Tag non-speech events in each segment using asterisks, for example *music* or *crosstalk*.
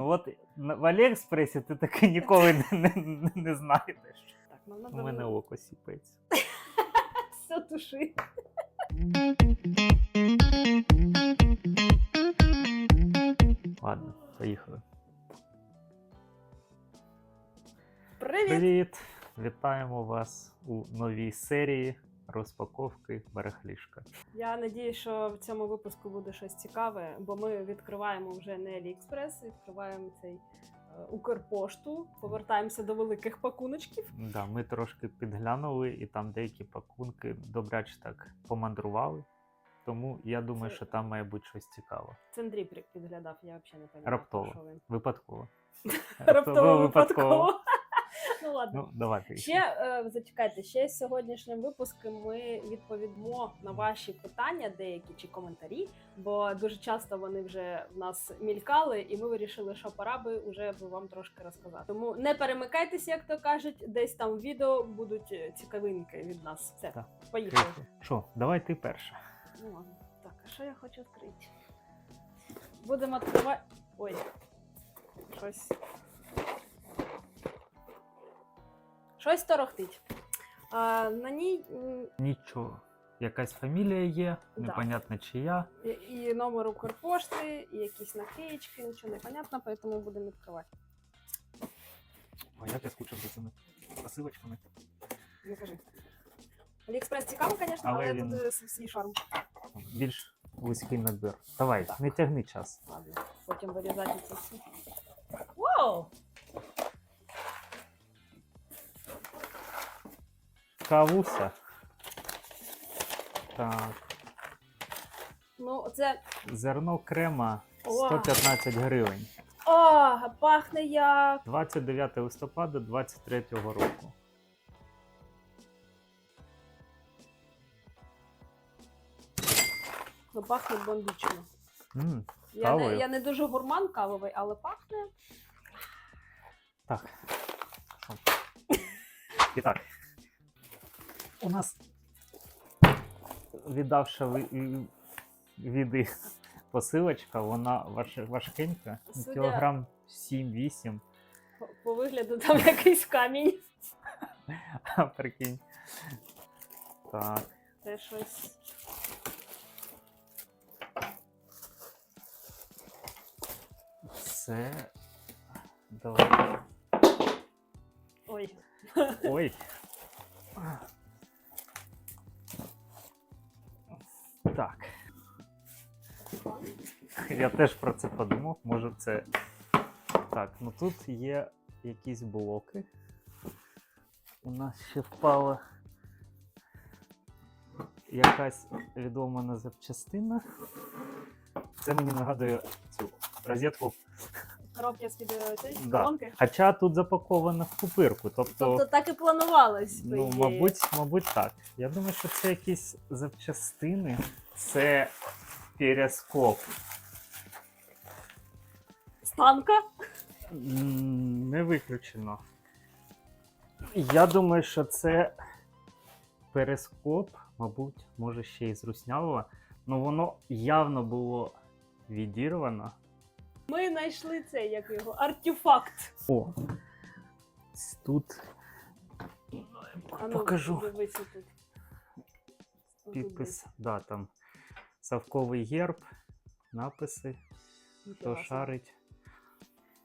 Ну от в Аліекспресі ти таки ніколи не, не, не знайдеш. Так, ну, У мене око сіпається. *laughs* все туши. Ладно, поїхали. Привіт! Привіт! Вітаємо вас у новій серії розпаковки барахлішка. Я надію, що в цьому випуску буде щось цікаве, бо ми відкриваємо вже не AliExpress, відкриваємо цей е, Укрпошту, повертаємося до великих пакуночків. Да, ми трошки підглянули, і там деякі пакунки добряче так помандрували. Тому я думаю, Це- що там має бути щось цікаве. Це Андрій при- підглядав, я взагалі не пам'ятаю. Раптово. що він. Випадково. *laughs* Раптово випадково. *laughs* Ну ладно. Ну, давайте. Ще е, зачекайте, ще з сьогоднішнім випуском ми відповімо на ваші питання, деякі чи коментарі, бо дуже часто вони вже в нас мількали, і ми вирішили, що пора би вже вам трошки розказати. Тому не перемикайтеся, як то кажуть, десь там в відео будуть цікавинки від нас. Все, Так. поїхали. Що, давай ти перша. Ну ладно. Так, а що я хочу відкрити? Будемо відкривати. Ой, щось. Щось торохтить. А, на ній Нічого. Якась фамілія є, Да. непонятно чия. і, і номер Укрпошти, і якісь наклеїчки, нічого не понятно, поэтому будемо відкривати. О, як я скучив за цими посилочками. Не кажи. Аліекспрес цікаво, звісно, Але але, він- тут е, свій шарм. Більш вузький набір. Давай, так. не тягни час. Ладно, потім вирізати це все. Вау! Кавуся. Так. Ну, це. Зерно крема О. 115 гривень. О, пахне як. 29 листопада 23 року. Ну, пахне бомбічно. м Я не, Кавою? я не дуже гурман кавовий, але пахне. Так. Що? І так. У нас віддавши віди посилочка, вона важ, важкенька. Судя- Кілограм 7-8. По, по вигляду там *laughs* якийсь камінь. Прикинь. Так. Це щось. Це. Давай. Ой. Ой. *laughs* Я теж про це подумав. Може це. Так, ну тут є якісь блоки. У нас ще впала якась відома запчастина. Це мені нагадує цю розетку. Коробки з-під е, цієї Да. колонки. Хоча тут запаковано в пупирку. Тобто, Тобто так і планувалось. Ну, мабуть, мабуть, так. Я думаю, що це якісь запчастини. Це перископ. Станка? М, Не виключено. Я думаю, що це перископ, мабуть, може ще й з руснявого. Ну воно явно було відірвано. Ми знайшли це, як його, артефакт. О! Тут А ну, покажу. Тут. Тут підпис. Да, там Савковий герб, написи, хто шарить.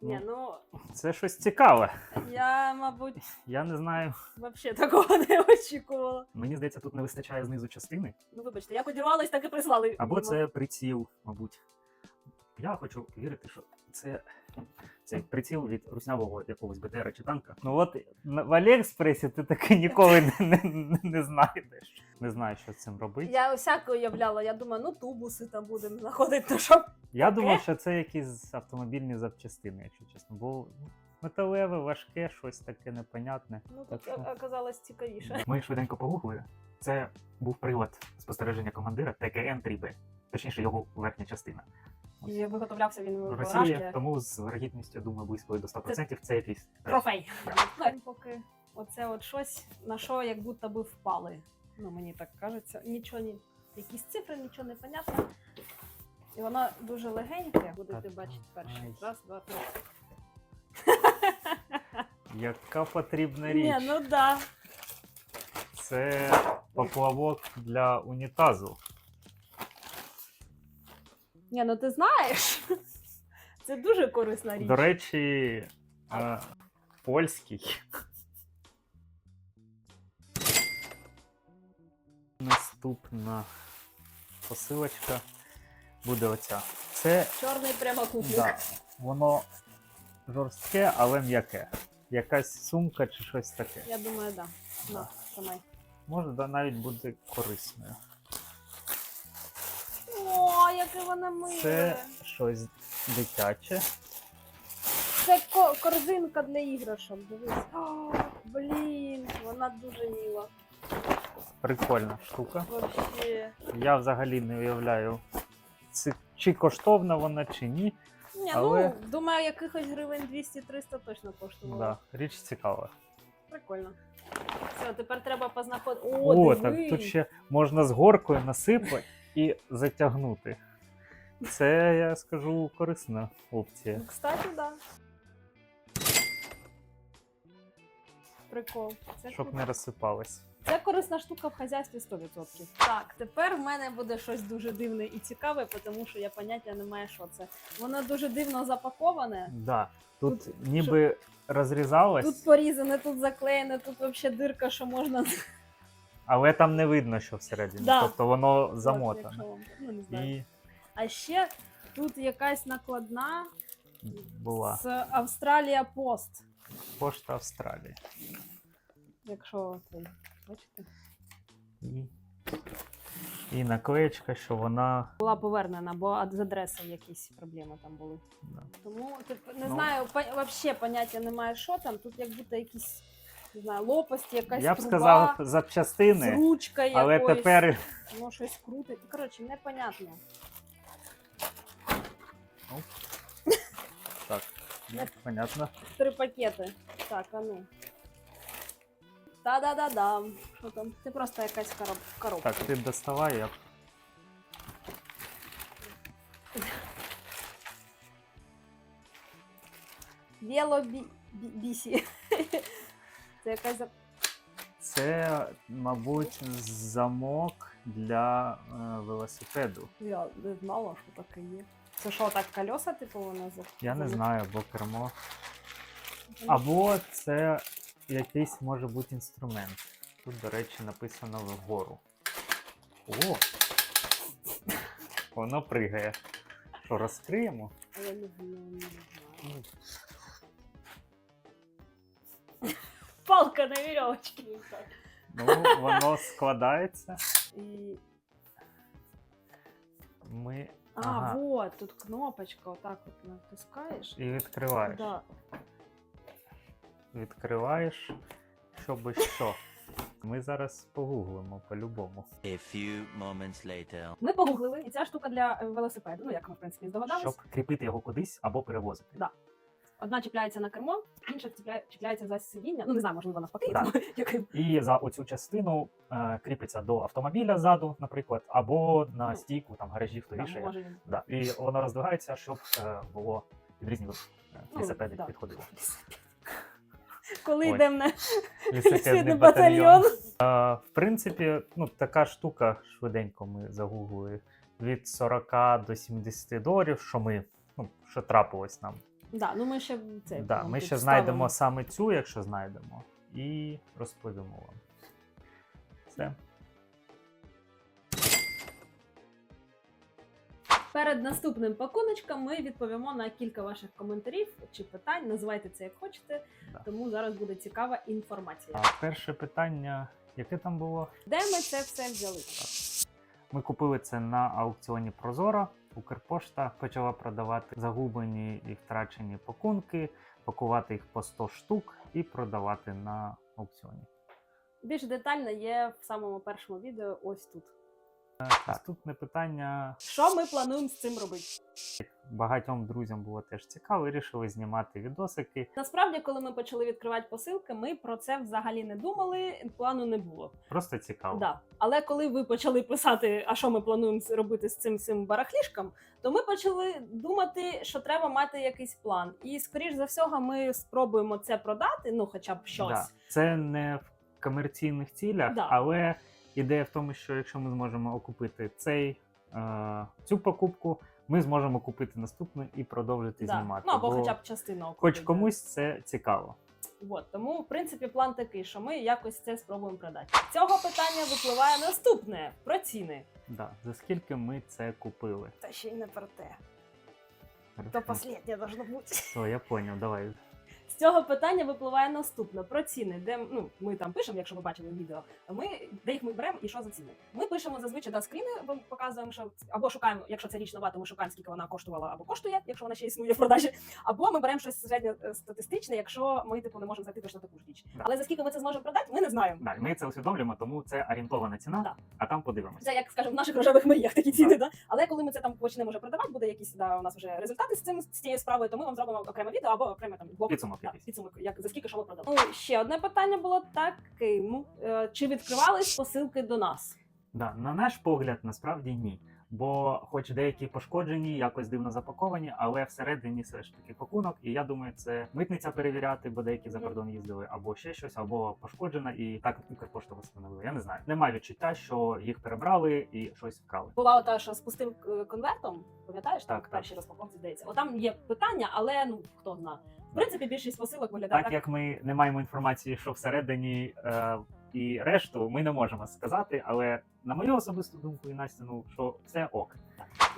Ні, ну Це щось цікаве. я, мабуть, Я не знаю. взагалі такого *laughs* не очікувала. Мені здається, тут не вистачає знизу частини. Ну, вибачте, як одірвалась, так і прислали. Або це приціл, мабуть. Я хочу вірити, що це цей приціл від руснявого якогось БТР чи танка. Ну от на- в Аліекспресі ти таки ніколи *laughs* не, не, не знайдеш. Не знаю, що з цим робити. Я, Я всяке уявляла, я думаю, ну тубуси там будемо знаходити, то що. думав, що це якісь автомобільні запчастини, якщо чесно. Бо металеве, важке, щось таке непонятне. Ну Так тут що- оказалось цікавіше. Ми швиденько погуглили. Це був прилад спостереження командира ТКН-3Б. Точніше, його верхня частина. І виготовлявся він в Рашки. тому з вирогідністю, думаю, близькою до 100% це якийсь *laughs* Трофей. Поки оце от щось, на що як будто би впали. Ну, мені так кажеться. Нічого ні. Якісь цифри, нічого не понятно. І воно дуже легеньке, будете бачити перший. Раз, два, три. *laughs* Яка потрібна річ? Ні, ну да. Це поплавок для унітазу. Ні, ну ти знаєш. *laughs* Це дуже корисна річ. До речі, е, польський. Наступна посилочка буде оця. Це Чорний прямокутник. да, воно жорстке, але м'яке. Якась сумка чи щось таке. Я думаю, да. Ну, Да. тримай. Може да, навіть бути корисною. Яке воно миле. Це щось дитяче. Це ко- корзинка для іграшок. Дивись. О, блін, вона дуже мила. Прикольна штука. Вообще. Я взагалі не уявляю, це- чи коштовна вона, чи ні. Ні, Але- ну, думаю, якихось гривень 200-300 точно коштувало. Да, річ цікава. Прикольно. Все, тепер треба познаходити. О, О, диви. так тут ще можна з горкою насипати і затягнути. Це, я скажу, корисна опція. Ну, Кстати, да. Прикол. Це, Щоб не розсипалось. Це корисна штука в хазяйстві 100%. Так, тепер в мене буде щось дуже дивне і цікаве, тому що я поняття не маю, що це. Воно дуже дивно запаковане. Да. Тут, ніби розрізалось, Тут порізане, тут заклеєне, тут взагалі дирка, що можна але там не видно, що всередині. Да. Тобто воно От, якщо замотане. Ну, не знаю. І А ще тут якась накладна була з Австралія Пост. пошта Австралії. Якщо це бачите, І, і наклеєчка, що вона. була повернена, бо з адресою якісь проблеми там були. Да. Тому тип- не Ну. знаю, по- вообще поняття немає, що там. Тут як будто якісь не знаю, лопасті, якась Я б труба сказав з запчастини, ручкою але якоюсь. тепер Воно щось крутить. Коротше, непонятно. Так, ну, понятно. Три пакети. Так, а ну. Та-да-да-да. Що там? Це просто якась короб... коробка. Так, ти доставай, я Велобісі. Це *laughs* якась за- Це, мабуть, замок для е, велосипеду. Я не знала, що таке є. Це що, так колеса, типу, воно за. Я не знаю, або кермо. Або це якийсь може бути інструмент. Тут, до речі, написано вгору. О! Воно пригає. Що, розкриємо? Я не знаю, не знаю. Ну, Палка на вірьовочці. Ну, воно складається. І... Ми. А, Ага. вот, тут кнопочка, отак от натискаєш. І відкриваєш. Да. Відкриваєш, щоб що. Ми зараз погуглимо по-любому. A few moments later. Ми погуглили, і ця штука для е, велосипеду. Ну, як ми, в принципі, здогадалися. Щоб кріпити його кудись або перевозити. Одна чіпляється на кермо, *clears throat* інша чіпляє- чіпляється за сидіння. Ну, не знаю, можливо, навпаки. Да. І за оцю частину е, кріпиться до автомобіля ззаду, наприклад, або на Ну, стійку там гаражі, хто Да, вішає. може, Да. І воно роздвигається, щоб е, було під різні е, Ну, велосипеди да. підходило. *laughs* Коли Ой. йдемо на батальйон. батальйон. Е, в принципі, ну, така штука, швиденько ми загуглили, від 40 до 70 доларів, що ми, ну, що трапилось нам. Да, ну ми ще це. Да, ми ще знайдемо саме цю, якщо знайдемо, і розповімо вам. Все. Перед наступним пакуночком ми відповімо на кілька ваших коментарів чи питань. Називайте це як хочете, Да. тому зараз буде цікава інформація. А перше питання, яке там було? Де ми це все взяли? Ми купили це на аукціоні Прозоро. Укрпошта почала продавати загублені і втрачені пакунки, пакувати їх по 100 штук і продавати на аукціоні. Більш детально є в самому першому відео ось тут. Наступне питання Що ми плануємо з цим робити? Багатьом друзям було теж цікаво. Вирішили знімати відосики. Насправді, коли ми почали відкривати посилки, ми про це взагалі не думали. Плану не було. Просто цікаво. Да. Але коли ви почали писати, а що ми плануємо робити з цим цим барахлішком, то ми почали думати, що треба мати якийсь план. І скоріш за всього, ми спробуємо це продати, ну хоча б щось. Да. Це не в комерційних цілях, Да. але ідея в тому, що якщо ми зможемо окупити цей, е, цю покупку, ми зможемо купити наступну і продовжити Да. знімати. Ну або Бо хоча б частину. хоч окупити, да. комусь це цікаво. От тому, в принципі, план такий, що ми якось це спробуємо продати. З цього питання випливає наступне про ціни. Да. За скільки ми це купили? Та ще й не про те. Хорошо. останнє должно бути. Все, я зрозумів, давай. Цього питання випливає наступне про ціни, де ну ми там пишемо, якщо ви бачили відео. Ми де їх ми беремо і що за ціни. Ми пишемо зазвичай да, скріни, бо показуємо, що або шукаємо, якщо це річ нова, то ми шукаємо, скільки вона коштувала або коштує, якщо вона ще існує в продажі, або ми беремо щось середньостатистичне, якщо ми типу не можемо знайти точно таку ж річ. Да. Але за скільки ми це зможемо продати, ми не знаємо. Да, ми це усвідомлюємо, тому це орієнтована ціна, Да. а там подивимося. Це як скажемо в наших рожевих мріях такі ціни, да. Але коли ми це там почнемо вже продавати, буде якісь да, у нас вже результати з цим з цією справою, то ми вам зробимо окреме відео або окреме там блок. Підсумок якийсь. підсумок, як за скільки що ми продали. Ну ще одне питання було таким: е, чи відкривались посилки до нас? Да, на наш погляд, насправді ні. Бо, хоч деякі пошкоджені, якось дивно запаковані, але всередині все ж таки пакунок. І я думаю, це митниця перевіряти, бо деякі за кордон їздили, або ще щось, або пошкоджена, і так Укрпошта встановила. Я не знаю. Немає відчуття, що їх перебрали і щось вкрали. Була ота, що з пустим е, конвертом, пам'ятаєш, Так, так. першій розпаковці здається. Отам є питання, але ну хто знає. В принципі, більшість посилок виглядає Так як ми не маємо інформації, що всередині е, і решту, ми не можемо сказати. Але на мою особисту думку і Настя, ну що все ок.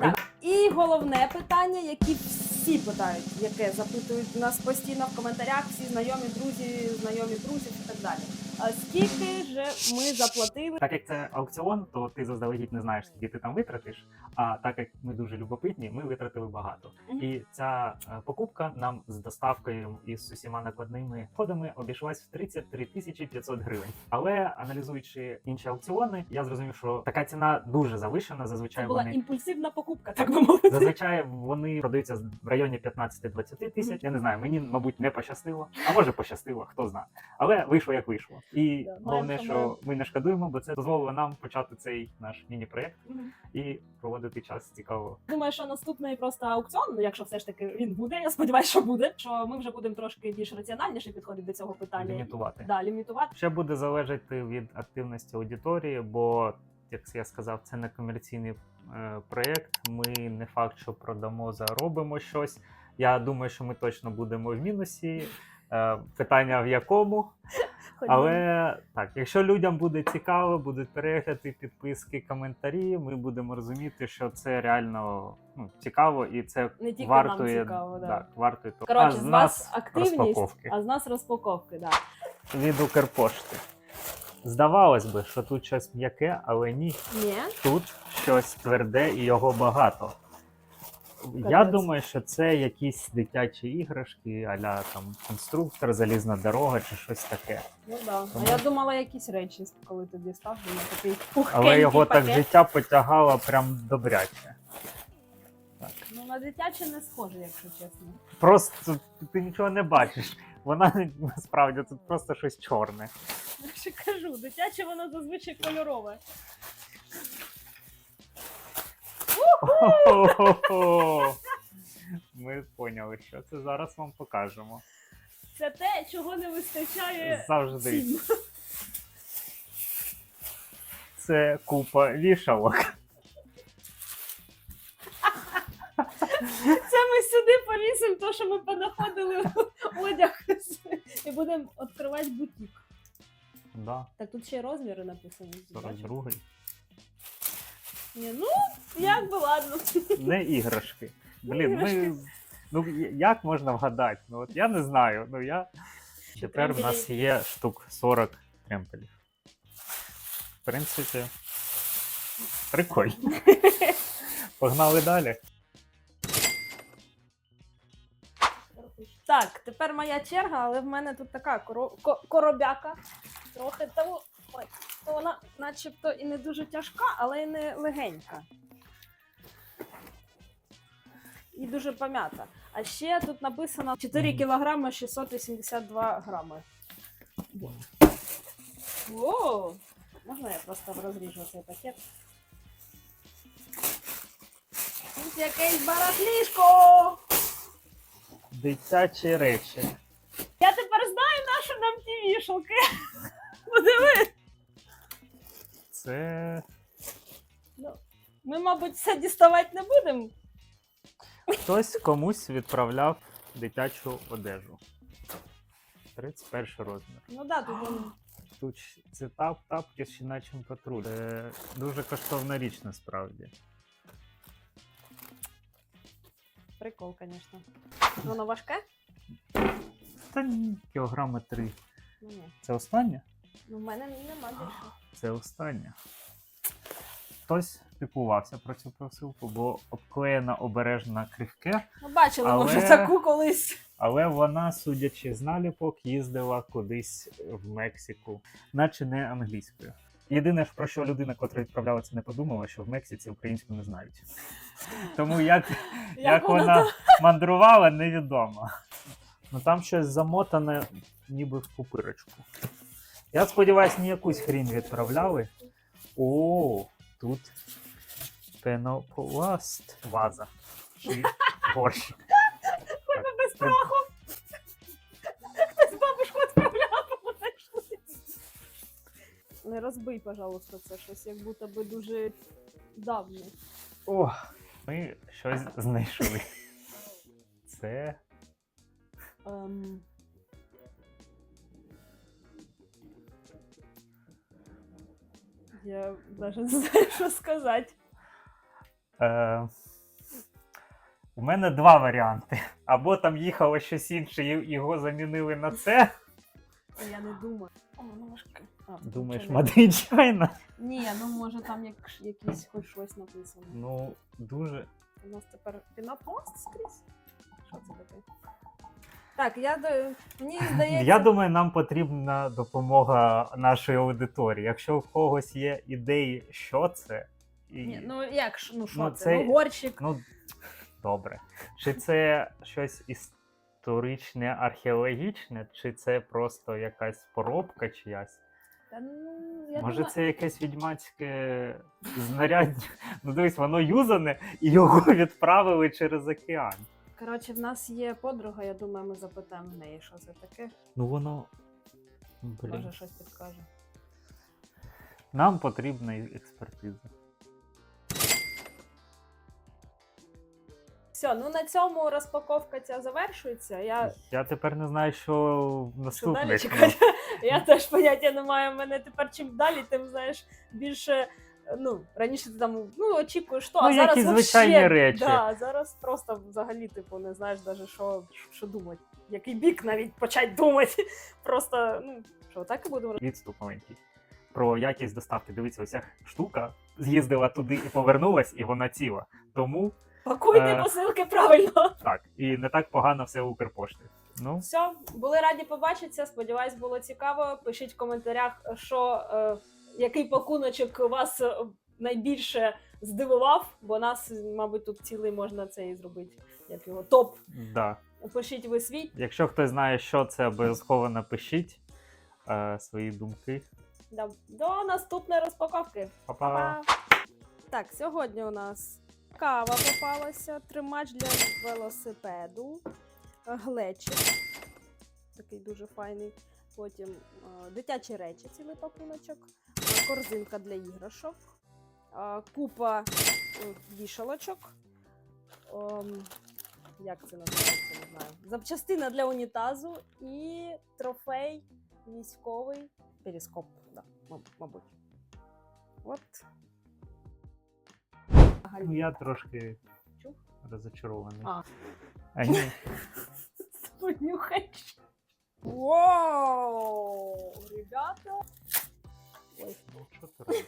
Да. І головне питання, яке всі питають, яке запитують нас постійно в коментарях, всі знайомі, друзі, знайомі друзів і так далі. А скільки же ми заплатили? Так як це аукціон, то ти заздалегідь не знаєш, скільки ти там витратиш. А так як ми дуже любопитні, ми витратили багато. Мгм. І ця е, покупка нам з доставкою і з усіма накладними ходами обійшлась в 33 тисячі 500 гривень. Але аналізуючи інші аукціони, я зрозумів, що така ціна дуже завишена. Зазвичай Це була вони імпульсивна покупка, так би мовити. зазвичай вони продаються в районі 15-20 тисяч. Я не знаю, мені мабуть не пощастило, а може пощастило, хто знає. Але вийшло як вийшло. І Да, головне, що ми не шкодуємо, бо це дозволило нам почати цей наш міні-проект Мгм. і проводити час цікаво. Думаю, що наступний просто аукціон, якщо все ж таки він буде, я сподіваюся, що буде. Що ми вже будемо трошки більш раціональніше підходити до цього питання. Лімітувати. Да, лімітувати. Ще буде залежати від активності аудиторії, бо, як я сказав, це не комерційний е, проєкт. Ми не факт, що продамо, заробимо щось. Я думаю, що ми точно будемо в мінусі. Е, питання в якому. Але так, якщо людям буде цікаво, будуть перегляди, підписки, коментарі, ми будемо розуміти, що це реально ну, цікаво і це Не тільки вартує, нам цікаво, да. так, вартує того. Коротше, а з з нас активність, розпаковки а з нас розпаковки, да. від Укрпошти. Здавалось би, що тут щось м'яке, але ні. Ні. Тут щось тверде і його багато. Я Капець. думаю, що це якісь дитячі іграшки, аля там конструктор, залізна дорога чи щось таке. Ну да. Тому- А я думала якісь речі, коли тоді став, думаю, такий пухкенький Але його так життя потягало прям добряче. Ну на дитяче не схоже, якщо чесно. Просто ти нічого не бачиш. Вона насправді тут просто щось чорне. Я ще кажу, дитяче воно зазвичай кольорове. Ми поняли, що це зараз вам покажемо. Це те, чого не вистачає Завжди. всім. Це купа вішалок. Це ми сюди повісимо, то що ми понаходили одяг і будемо відкривати бутік. Да, Так тут ще й розміри написані. бачиш? 42 Ні, ну, як би ладно. Не іграшки. Блін, ми. Ну як можна вгадати? Ну от я не знаю. Ну я. Тепер в нас є штук 40 тремпелів. В принципі, прикольно. *laughs* Погнали далі. Так, тепер моя черга, але в мене тут така коро... ко- коробяка. Трохи того. Ой. то вона начебто і не дуже тяжка, але й не легенька. І дуже пом'ята. А ще тут написано 4 Мгм. кілограми 682 грами. Воу! Можна я просто розріжу цей пакет? Тут якесь барахлішко! Дитячі речі. Я тепер знаю, на що нам ті вішалки. *laughs* Подиви. Це Ми, мабуть, все діставати не будемо. хтось комусь відправляв дитячу одежу. 31 розмір. Ну да, тут он Тут це тап, тапки з щенячим патруль. Це дуже коштовна річ насправді. прикол, звісно. Воно важке? Та ні, кілограми три. Ну ні. Це останнє? Ну, в мене нема більше. Це останнє. Хтось піклувався про цю посилку, бо обклеєна обережна крихке, Ну, бачили, Але- може, таку колись. але вона, судячи з наліпок, їздила кудись в Мексику, наче не англійською. Єдине, ж, про що людина, котра відправляла це, не подумала, що в Мексиці українську не знають. Тому як, *laughs* як вона *laughs* мандрувала, невідомо. Ну там щось замотане, ніби в пупирочку. Я сподіваюся, не якусь хрінь відправляли. О, тут пенопласт. Ваза. Чи горщик. Хоч би без страху. Хтось бабушку відправляв, знайшли. Не розбий, пожалуйста, це щось, як будто би дуже давнє. О, ми щось знайшли. Це Ем... Я навіть *laughs* не знаю, що сказати. Е, у мене два варіанти. Або там їхало щось інше, і його замінили на це. Я не думаю. О, важке. А, Думаєш, мадичайна? Ні, ну може там як, якийсь хоч щось написано. Ну, дуже. У нас тепер пінопласт скрізь. Так, я до- мені *laughs* здається. Я думаю, нам потрібна допомога нашої аудиторії. Якщо в когось є ідеї, що це, і... Ні, ну як ж, ну що Ну, це? це- Ну, горщик. Ну, добре. Чи це щось історичне, археологічне, чи це просто якась поробка чиясь? Та, ну, я Може, думаю... це якесь відьмацьке знаряддя? Ну, дивись, воно юзане, і його *laughs* відправили через океан. Коротше, в нас є подруга, я думаю, ми запитаємо в неї, що це таке. Ну, воно. Блін. Може щось підкаже. Нам потрібна експертиза. Все, ну на цьому розпаковка ця завершується. Я Я тепер не знаю, що що наступне. далі чекати. Я теж поняття не маю. У мене тепер чим далі, тим знаєш більше. Ну, раніше ти там ну, очікуєш, що, Ну, а зараз якісь вообще, речі. Да, зараз просто взагалі, типу, не знаєш даже, що, що думати. Який бік навіть почати думати. *laughs* Просто, ну, що, так і будемо Відступ маленький. Про якість доставки. Дивіться, ось ця штука з'їздила туди і повернулась, і вона ціла. Тому Пакуйте Е. посилки правильно. *laughs* так, і не так погано все у Укрпошти. Ну, Все, були раді побачитися. Сподіваюсь, було цікаво. Пишіть в коментарях, що е, який пакуночок вас е, найбільше здивував, бо нас, мабуть, тут цілий можна це і зробити. Як його топ. да. Пишіть ви свій. Якщо хтось знає, що це, обов'язково напишіть е, свої думки. Да. До наступної розпаковки. Па-па! Па! Так, сьогодні у нас кава попалася, тримач для велосипеду, глечик. Такий дуже файний. Потім е, дитячі речі, цілий пакуночок, корзинка для іграшок, купа вішалочок. як це називається, не знаю. Запчастина для унітазу і трофей військовий перископ, да, мабуть. От. Ну, я трошки Чув? розочарований. А. А ні. *laughs* Понюхаєш. Вау! Ребята! Ой, Що ти робиш?